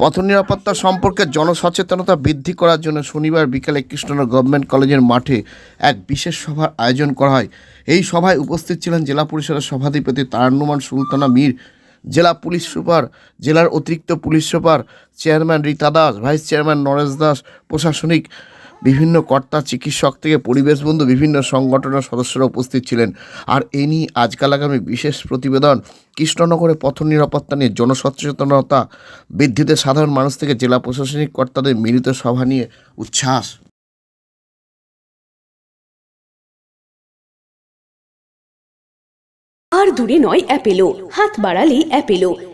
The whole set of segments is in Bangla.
পথ নিরাপত্তা সম্পর্কে জনসচেতনতা বৃদ্ধি করার জন্য শনিবার বিকেলে কৃষ্ণনগর গভর্নমেন্ট কলেজের মাঠে এক বিশেষ সভার আয়োজন করা হয়। এই সভায় উপস্থিত ছিলেন জেলা পরিষদের সভাধিপতি তারান্নুমান সুলতানা মীর, জেলা পুলিশ সুপার, জেলার অতিরিক্ত police super chairman Rita Das, vice chairman Naresh Das, প্রশাসনিক বিভিন্ন কর্তা, চিকিৎসক থেকে পরিবেশ বন্ধু, বিভিন্ন সংগঠনের সদস্যরা উপস্থিত ছিলেন। আর এ নিয়ে আজকাল আগামী বিশেষ প্রতিবেদন। কৃষ্ণনগরে পথ নিরাপত্তা নিয়ে জনসচেতনতা বৃদ্ধিতে সাধারণ মানুষ থেকে জেলা প্রশাসনিক কর্তাদের মিলিত সভা নিয়ে উচ্ছ্বাস। আর দূরে নয়, অ্যাপেলো। হাত বাড়ালেই Apollo.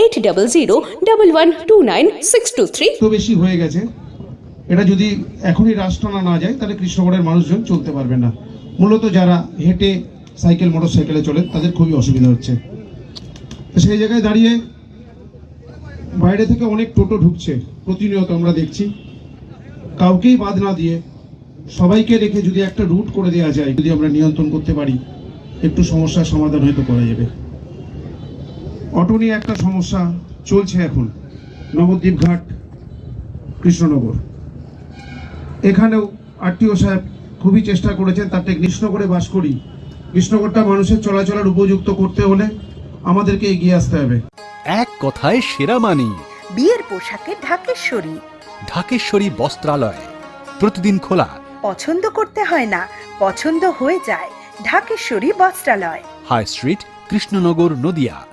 Eight double zero double one two nine six two three বেশি হয়ে গেছে। এটা যদি এখনই টানা না যায়, তাহলে কৃষ্ণগড়ের মানুষজন চলতে পারবে না। মূলত যারা হেঁটে সাইকেল মোটর সাইকেলে চলে, তাদের খুবই অসুবিধা হচ্ছে। সেই জায়গায় দাঁড়িয়ে বাইরে থেকে অনেক টোটো ঢুকছে, প্রতিনিয়ত আমরা দেখছি। কাউকেই বাদ না দিয়ে সবাইকে রেখে যদি একটা রুট করে দেওয়া যায়, যদি আমরা নিয়ন্ত্রণ করতে পারি, একটু সমস্যার সমাধান হয়তো করা যাবে। অটো নিয়ে একটা সমস্যা চলছে এখন। নবদ্বীপ ঘাট কৃষ্ণনগর। এখানেও আরটিও সাহেব খুবই চেষ্টা করেছেন তাতে কৃষ্ণগড়ে বাস করি। কৃষ্ণগড়টা মানুষের চলাচলের উপযুক্ত করতে হলে আমাদেরকে এগিয়ে আসতে হবে। এক কথায় সেরা মানি। বিয়ের পোশাকে ঢাকেশ্বরী। ঢাকেশ্বরী বস্ত্রালয়। প্রতিদিন খোলা। পছন্দ করতে হয় না পছন্দ হয়ে যায়। ঢাকেশ্বরী বস্ত্রালয়। High street Krishnanagar Nadia.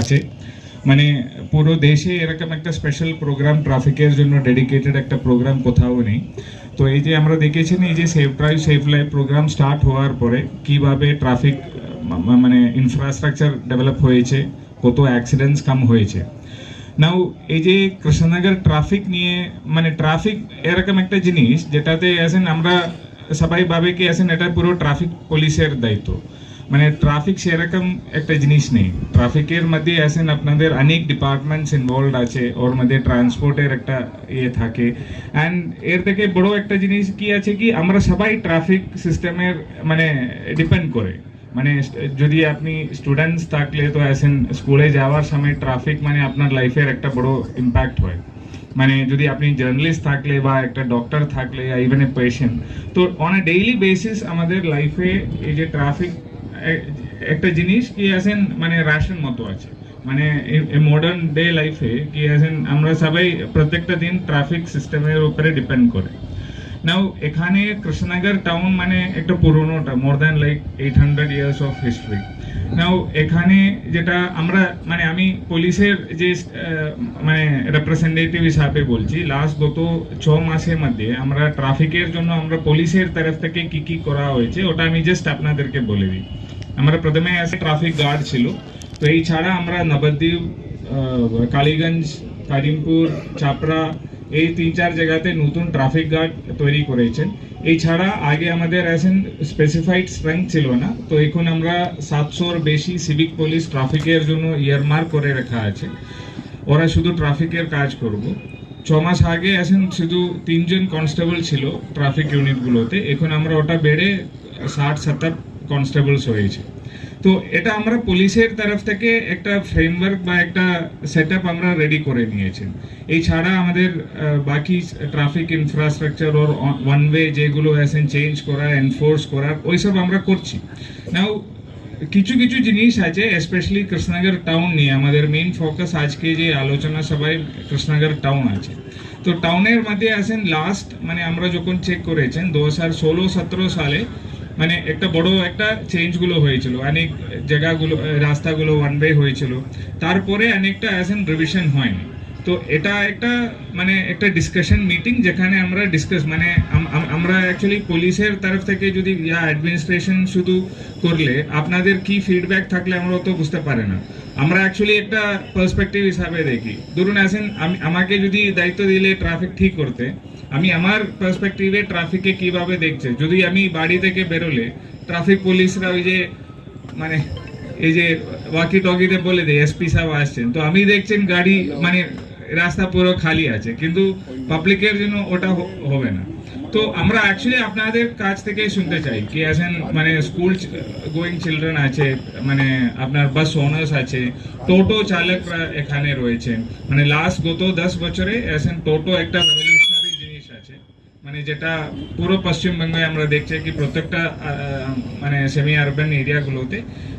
আছে। মানে পুরো দেশে এরকম একটা স্পেশাল প্রোগ্রাম ট্রাফিকের জন্য ডেডিকেটেড একটা প্রোগ্রাম কোথাও নেই। তো এই যে আমরা দেখেছি এই যে safe drive safe life program start হওয়ার পরে কীভাবে ট্রাফিক মানে ইনফ্রাস্ট্রাকচার ডেভেলপ হয়েছে, কত অ্যাক্সিডেন্টস কম হয়েছে। নাও এই যে কৃষ্ণনগর ট্রাফিক নিয়ে মানে ট্রাফিক এরকম একটা জিনিস, যেটাতে আসেন আমরা সবাই ভাবে কি আসেন এটা পুরো ট্রাফিক পুলিশের দায়িত্ব। মানে ট্রাফিক সেরকম একটা জিনিস নেই। ট্রাফিকের মধ্যে আসেন আপনাদের অনেক ডিপার্টমেন্টস ইনভলভ আছে, ওর মধ্যে ট্রান্সপোর্টের একটা ইয়ে থাকে। অ্যান্ড এর থেকে বড় একটা জিনিস কি আছে কি, আমরা সবাই ট্রাফিক সিস্টেমের মানে ডিপেন্ড করে। মানে যদি আপনি স্টুডেন্টস থাকলে তো আসেন স্কুলে যাওয়ার সময় ট্রাফিক মানে আপনার লাইফের একটা বড় ইম্প্যাক্ট হয়। মানে যদি আপনি জার্নালিস্ট থাকলে বা একটা ডক্টর থাকলে ইভেন এ পেশেন্ট তো অন এ ডেইলি বেসিস আমাদের লাইফে এই যে ট্রাফিক একটা জিনিস কি আছেন মানে রাশন মতো আছে। মানে মডার্ন ডে লাইফে কি আছেন আমরা সবাই প্রত্যেকটা দিন ট্রাফিক সিস্টেমের উপরে ডিপেন্ড করে। নাও এখানে কৃষ্ণনগর টাউন মানে একটা পুরোনোটা more than like eight hundred years of history now এখানে যেটা আমরা মানে আমি পুলিশের যে মানে রিপ্রেজেন্টেটিভ হিসাবে বলছি লাস্ট গত ছ মাসের মধ্যে আমরা ট্রাফিকের জন্য আমরা পুলিশের তরফ থেকে কি কি করা হয়েছে, ওটা আমি জাস্ট আপনাদেরকে বলে দিই। আমরা প্রথমে আছে ট্রাফিক গার্ড ছিল। তো এই ছাড়া আমরা নবদ্বীপ কালীগঞ্জ কারিমপুর চাপড়া এই তিন চার জায়গাতে নতুন ট্রাফিক গার্ড তৈরি করেছেন। এই ছাড়া আগে আমাদের আছেন স্পেসিফাইড স্ট্রেংথ ছিল না। তো এখন আমরা সাতশোর বেশি সিভিক পুলিশ ট্রাফিকের জন্য ইয়ারমার্ক করে রাখা আছে। ওরা শুধু ট্রাফিকের কাজ করব। ছমাস আগে আছেন শুধু তিনজন কনস্টেবল ছিল ট্রাফিক ইউনিটগুলোতে এখন আমরা ওটা বেড়ে ষাট, সত্তর কনস্টেবলস হয়েছে। তো এটা আমরা পুলিশের তরফ থেকে একটা ফ্রেমওয়ার্ক বা একটা সেট আমরা রেডি করে নিয়েছি। এই ছাড়া আমাদের বাকি traffic infrastructure or one way যেগুলো আছেন চেঞ্জ করা এনফোর্স করার ওইসব আমরা করছি। নাও কিছু কিছু জিনিস আছে স্পেশালি কৃষ্ণনগর টাউন নিয়ে। আমাদের মেইন ফোকাস আজকে যে আলোচনা সবাই কৃষ্ণনগর টাউন আছে। তো টাউনের মধ্যে আছেন লাস্ট মানে আমরা যখন চেক করেছেন, দু হাজার ষোলো, সতেরো সালে মানে একটা বড় একটা চেঞ্জগুলো হয়েছিল। অনেক জায়গাগুলো, রাস্তাগুলো ওয়ান ওয়ে হয়েছিল। তারপরে অনেকটা অ্যাজ এন রিভিশন হয়নি। তো এটা একটা মানে একটা ডিসকাশন মিটিং যেখানে আমরা ডিসকাস মানে আম- আম- আমরা অ্যাকচুয়ালি পুলিশের তরফ থেকে যদি, ইয়া অ্যাডমিনিস্ট্রেশন শুধু করলে আপনাদের কি ফিডব্যাক থাকলে আমরা তো বুঝতে পারে না। আমরা অ্যাকচুয়ালি একটা পার্সপেক্টিভ হিসাবে দেখি। ধরুন আসেন আমি, আমাকে যদি দায়িত্ব দিলে ট্রাফিক ঠিক করতে, আমি আমার পার্সপেক্টিভে ট্রাফিকে কীভাবে দেখছে? যদি আমি বাড়ি থেকে বেরোলে ট্রাফিক পুলিশরা ওই যে মানে এই যে ওয়াকি টকিতে বলে দেয় এসপি সাহেব আসছেন। তো আমি দেখছেন গাড়ি মানে রাস্তা পুরো খালি আছে, কিন্তু পাবলিকের জন্য ওটা হবে না। তো আমরা অ্যাকচুয়ালি আপনাদের কাছ থেকে শুনতে চাই, কি আছেন মানে স্কুল গোয়িং চিলড্রেন আছে মানে আপনার বাস ওনার্স আছে, টোটো চালকরা এখানে রয়েছেন মানে লাস্ট গত দশ বছরে আছেন টোটো একটা রেভলিউশনারি জিনিস আছে মানে যেটা পুরো পশ্চিমবঙ্গে আমরা দেখছি কি প্রত্যেকটা মানে সেমি আরবান এরিয়াগুলোতে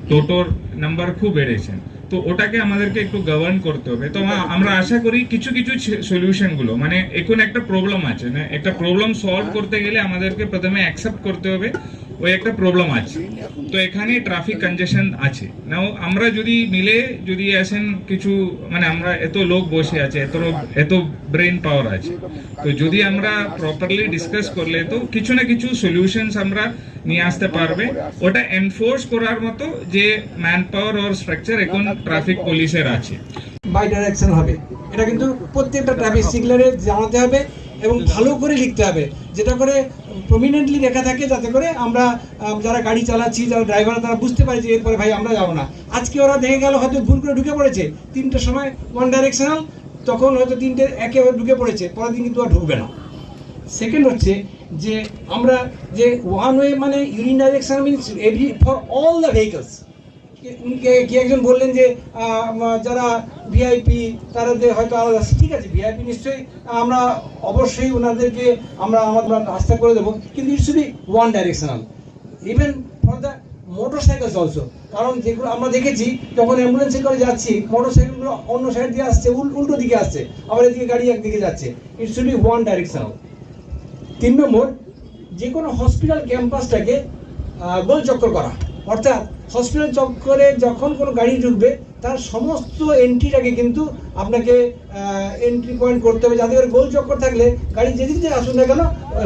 টোটোর নাম্বার খুব বেড়েছে তো ওটাকে আমাদেরকে একটু গভর্ন করতে হবে। তো আমরা আশা করি কিছু কিছু সলিউশনগুলো মানে এখন একটা প্রবলেম আছে, না? একটা প্রবলেম সলভ করতে গেলে আমাদেরকে প্রথমে অ্যাকসেপ্ট করতে হবে। ওই একটা প্রবলেম আছে। তো এখানে ট্রাফিক কনজেশন আছে। নাও আমরা যদি মিলে যদি আসেন কিছু মানে আমরা এত লোক বসে আছে, এত এত ব্রেন পাওয়ার আছে, তো যদি আমরা প্রপারলি ডিসকাস করলে তো কিছু না কিছু সলিউশনস আমরা নিয়ে আসতে পারবে। ওটা এনফোর্স করার মতো যে ম্যান পাওয়ার ওর স্ট্রাকচার এখন ট্রাফিক পুলিশের আছে। বাই ডাইরেকশন হবে। এটা কিন্তু প্রত্যেকটা ট্রাফিক সিগনালে জানাতে হবে এবং ভালো করে লিখতে হবে। যেটা করে প্রমিনেন্টলি লেখা থাকে যাতে করে আমরা যারা গাড়ি চালাচ্ছি, যারা ড্রাইভার তারা বুঝতে পারি যে এরপরে ভাই আমরা যাব না। আজকে ওরা দেখে গেল হয়তো ভুল করে ঢুকে পড়েছে। তিনটার সময় ওয়ান ডাইরেকশনাল তখন হয়তো তিনটে একে ঢুকে পড়েছে। পরের দিন কিন্তু আর ঢুকবে না। সেকেন্ড হচ্ছে যে আমরা যে ওয়ান ওয়ে মানে unidirection means every for all the vehicles কি একজন বললেন যে যারা ভিআইপি তারা হয়তো আলাদা আছে। ঠিক আছে ভিআইপি নিশ্চয়ই আমরা অবশ্যই ওনাদেরকে আমরা আমাদের রাস্তা করে দেবো, কিন্তু it should be one directional even for the motorcycles also কারণ যেগুলো আমরা দেখেছি, যখন অ্যাম্বুলেন্সে করে যাচ্ছি মোটর সাইকেলগুলো অন্য সাইড দিয়ে আসছে, উল- উল্টো দিকে আসছে, আবার এদিকে গাড়ি একদিকে যাচ্ছে it should be one directional তিন নম্বর, যে কোনো হসপিটাল ক্যাম্পাসটাকে গোল চক্কর করা অর্থাৎ হসপিটাল চক্করে যখন কোনো গাড়ি ঢুকবে, তার সমস্ত এন্ট্রিটাকে কিন্তু আপনাকে এন্ট্রি পয়েন্ট করতে হবে। যাতে করে গোল চক্কর থাকলে গাড়ি যেদিক দিয়ে আসুন না কেন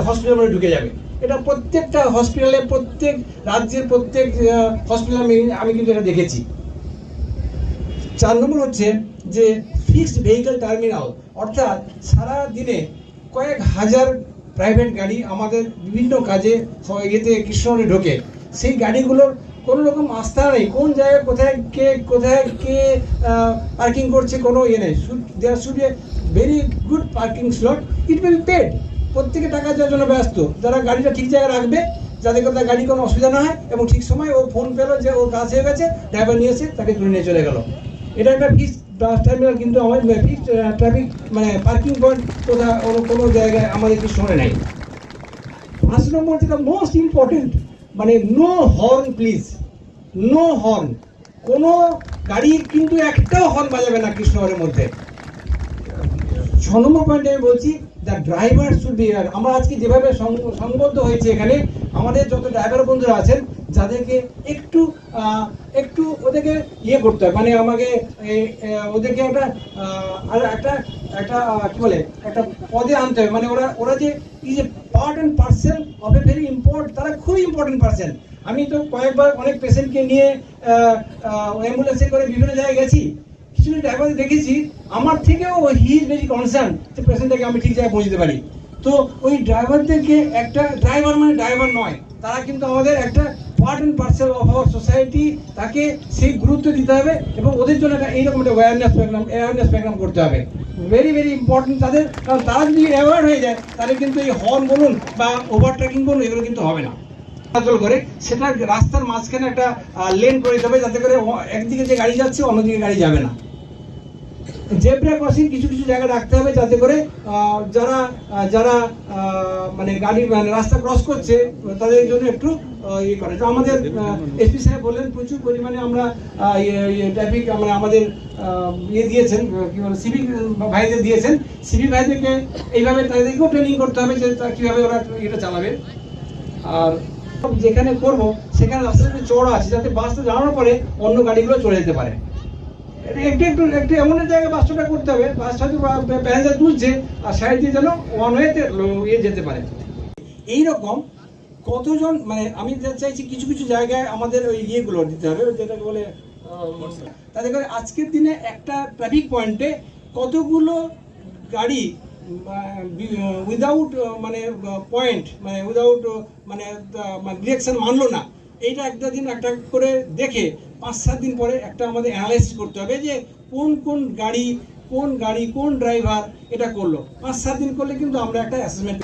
হসপিটাল মধ্যে ঢুকে যাবে। এটা প্রত্যেকটা হসপিটালে প্রত্যেক রাজ্যের প্রত্যেক হসপিটাল আমি আমি কিন্তু এটা দেখেছি। চার নম্বর হচ্ছে যে ফিক্সড ভেহিকল টার্মিনাল অর্থাৎ সারা দিনে কয়েক হাজার প্রাইভেট গাড়ি আমাদের বিভিন্ন কাজে ইয়েতে কৃষ্ণনগরে ঢোকে। সেই গাড়িগুলোর কোনো রকম আস্থা নেই। কোন জায়গায় কোথায় কে কোথায় কে পার্কিং করছে কোনো ইয়ে নেই। There should a very good parking slot it will paid প্রত্যেকে টাকা দেওয়ার জন্য ব্যস্ত। যারা গাড়িটা ঠিক জায়গায় রাখবে যাতে করে তার গাড়ি কোনো অসুবিধা না হয়, এবং ঠিক সময় ও ফোন পেল যে ওর কাজ হয়ে গেছে ড্রাইভার নিয়ে এসে তাকে তুলে নিয়ে চলে গেল। এটা একটা ফিক্সড বাস টার্মিনাল কিন্তু আমার ফিক্সড ট্রাফিক মানে পার্কিং পয়েন্ট কোথাও কোনো জায়গায় আমাদের কিছু শোনে নাই। পাঁচ নম্বর যেটা মোস্ট ইম্পর্টেন্ট মানে no horn please no horn কোনো গাড়ি কিন্তু একটাও হর্ন বাজাবে না কৃষ্ণনগরের মধ্যে। ছ নম্বর পয়েন্টে আমি বলছি দ্য ড্রাইভার শুড বি আমরা আজকে যেভাবে সংবদ্ধ হয়েছে এখানে, আমাদের যত ড্রাইভার বন্ধুরা আছেন, যাদেরকে একটু একটু ওদেরকে ইয়ে করতে হয়। মানে আমাকে ওদেরকে একটা আর একটা একটা কি বলে, একটা পদে আনতে হবে মানে ওরা ওরা যে is a part and parcel of a very import তারা খুবই ইম্পর্টেন্ট পার্সন আমি তো কয়েকবার অনেক পেশেন্টকে নিয়ে অ্যাম্বুলেন্সে করে বিভিন্ন জায়গায় গেছি। কিছু ড্রাইভার দেখেছি, আমার থেকেও হি ইজ ভেরি কনসার্ন যে পেশেন্টটাকে আমি ঠিক জায়গায় পৌঁছতে পারি। তো ওই ড্রাইভারদেরকে একটা ড্রাইভার মানে ড্রাইভার নয়, তারা কিন্তু আমাদের একটা part and parcel of our society তাকে সেই গুরুত্ব দিতে হবে এবং ওদের জন্য একটা এইরকম একটা অ্যাওয়ারনেস প্রোগ্রাম অ্যাওয়ারনেস প্রোগ্রাম করতে হবে। ভেরি ভেরি ইম্পর্টেন্ট তাদের, কারণ তারা যদি অ্যাওয়ার হয়ে যায়, তাহলে কিন্তু এই হর্ন বলুন বা ওভারটেকিং বলুন, এগুলো কিন্তু হবে না। চলাচল করে, সেটা রাস্তার মাঝখানে একটা লেন করে দিতে হবে যাতে করে একদিকে যে গাড়ি যাচ্ছে, অন্যদিকে গাড়ি যাবে না। জেব্রা ক্রসিং কিছু কিছু জায়গায় রাখতে হবে যাতে করে যারা যারা মানে গাড়ি মানে রাস্তা ক্রস করছে, তাদের জন্য একটু ইয়ে করে। তো আমাদের এসপি সাহেব বললেন, প্রচুর পরিমাণে আমরা ট্রাফিক আমরা আমাদের ইয়ে দিয়েছেন কি বলে সিভিক ভাইদের দিয়েছেন। সিভিক ভাইদেরকে এইভাবে তাদেরকেও ট্রেনিং করতে হবে যে কীভাবে ওরা এটা চালাবে। আর যেখানে করব, সেখানে রাস্তাটা চড়া আছে, যাতে বাসটা দাঁড়ানোর পরে অন্য গাড়িগুলো চলে যেতে পারে। একটু একটু একটু এমন জায়গায় বাসটা করতে হবে, বাস হয়তো প্যাসেঞ্জার তুলছে আর সাইড দিয়ে যেন ওয়ান ওয়েতে ইয়ে যেতে পারে। এই রকম কতজন মানে আমি চাইছি কিছু কিছু জায়গায় আমাদের ওই ইয়েগুলো দিতে হবে, যেটাকে বলে তাতে করে আজকের দিনে একটা ট্রাফিক পয়েন্টে কতগুলো গাড়ি উইদাউট মানে পয়েন্ট মানে উইদাউট মানে ডিরেকশন মানলো না। এইটা একটা দিন একটা করে দেখে পাঁচ সাত দিন পরে একটা আমাদের অ্যানালাইসিস করতে হবে যে কোন কোন গাড়ি কোন গাড়ি, কোন ড্রাইভার এটা করল। পাঁচ সাত দিন করলে কিন্তু আমরা একটা অ্যাসেসমেন্ট